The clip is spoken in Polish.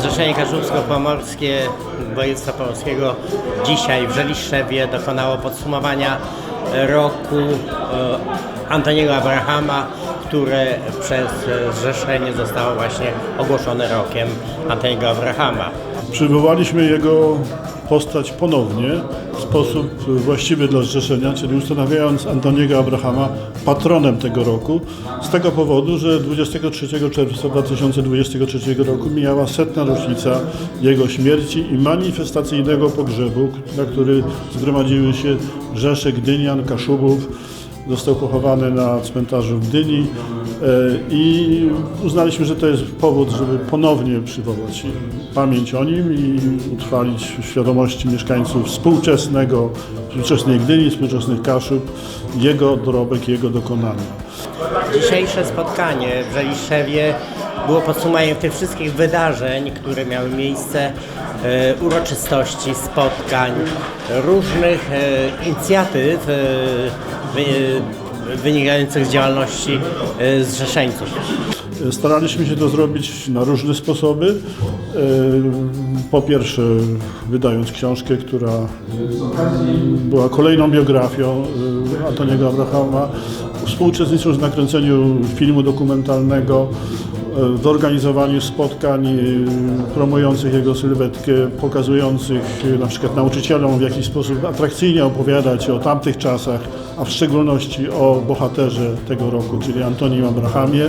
Zrzeszenie Kaszubsko-Pomorskie Województwa Pomorskiego dzisiaj w Żeliszewie dokonało podsumowania roku e, Antoniego Abrahama, które przez zrzeszenie zostało właśnie ogłoszone rokiem Antoniego Abrahama. Przywołaliśmy jego postać ponownie w sposób właściwy dla zrzeszenia, czyli ustanawiając Antoniego Abrahama patronem tego roku, z tego powodu, że 23 czerwca 2023 roku mijała setna rocznica jego śmierci i manifestacyjnego pogrzebu, na który zgromadziły się rzesze Gdynian, Kaszubów, Został pochowany na cmentarzu w Gdyni e, i uznaliśmy, że to jest powód, żeby ponownie przywołać pamięć o nim i utrwalić w świadomości mieszkańców współczesnego, współczesnej Gdyni, współczesnych Kaszub, jego dorobek, jego dokonania. Dzisiejsze spotkanie w Żeliszewie było podsumowaniem tych wszystkich wydarzeń, które miały miejsce, e, uroczystości, spotkań, różnych e, inicjatyw wynikających z działalności e, zrzeszeńców. Staraliśmy się to zrobić na różne sposoby. E, Po pierwsze, wydając książkę, która e, była kolejną biografią Antoniego Abrahama, współuczestnicząc w nakręceniu filmu dokumentalnego, w organizowaniu spotkań promujących jego sylwetkę, pokazujących na przykład nauczycielom w jakiś sposób atrakcyjnie opowiadać o tamtych czasach, a w szczególności o bohaterze tego roku, czyli Antonim Abrahamie.